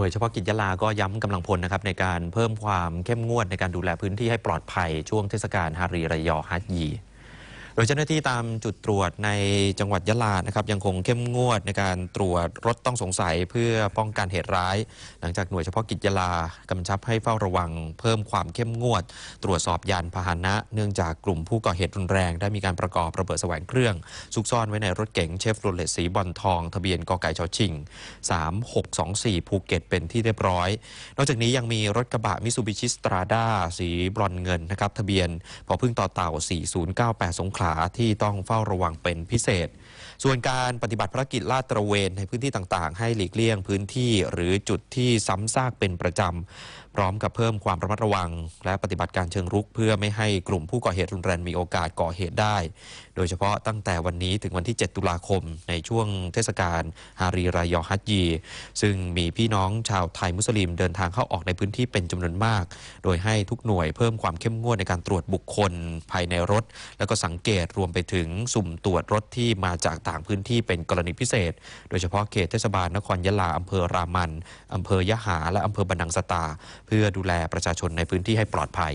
น่วยเฉพาะกิจยะลาก็ย้ำกำลังพลนะครับในการเพิ่มความเข้มงวดในการดูแลพื้นที่ให้ปลอดภัยช่วงเทศกาลฮารีรยอฮัจยี โดยเจ้าหน้าที่ตามจุดตรวจในจังหวัดยะลานะครับยังคงเข้มงวดในการตรวจรถต้องสงสัยเพื่อป้องกันเหตุร้าย หลังจากหน่วยเฉพาะกิจยะลากำชับให้เฝ้าระวัง เพิ่มความเข้มงวด ตรวจสอบยานพาหนะ เนื่องจากกลุ่มผู้ก่อเหตุรุนแรง ได้มีการประกอบระเบิดแสวงเครื่องซุกซ่อนไว้ในรถเก๋งเชฟโรเลตสีบอลทอง ทะเบียนกไก่ชชิง 3624 ภูเก็ตเป็นที่เรียบร้อย นอกจากนี้ยังมีรถกระบะมิซูบิชิสตราด้าสีบรอนเงินนะครับทะเบียนพอพึ่งต่อเต่า 4098 สงขลาที่ต้องเฝ้าระวังเป็นพิเศษ ส่วนการปฏิบัติภารกิจลาดตระเวนในพื้นที่ต่างๆ ให้หลีกเลี่ยงพื้นที่หรือจุดที่ซ้ำซากเป็นประจำ พร้อมกับเพิ่มความระมัดระวัง และปฏิบัติการเชิงรุก เพื่อไม่ให้กลุ่มผู้ก่อเหตุรุนแรงมีโอกาสก่อเหตุได้ โดยเฉพาะตั้งแต่วันนี้ถึงวันที่ 7 ตุลาคม ในช่วงเทศกาลฮารีรายอฮัจยี ซึ่งมีพี่น้องชาวไทยมุสลิมเดินทางเข้าออกในพื้นที่เป็นจำนวนมาก โดยให้ทุกหน่วยเพิ่มความเข้มงวดในการตรวจบุคคลภายในรถ แล้วก็สังเกกตรวมไปถึงสุ่มตรวจรถที่มาจากต่างพื้นที่เป็นกรณีพิเศษ โดยเฉพาะเขตเทศบาลนครยะลาอำเภอรามันอำเภอยะหา และอำเภอบันดังสตา เพื่อดูแลประชาชนในพื้นที่ให้ปลอดภัย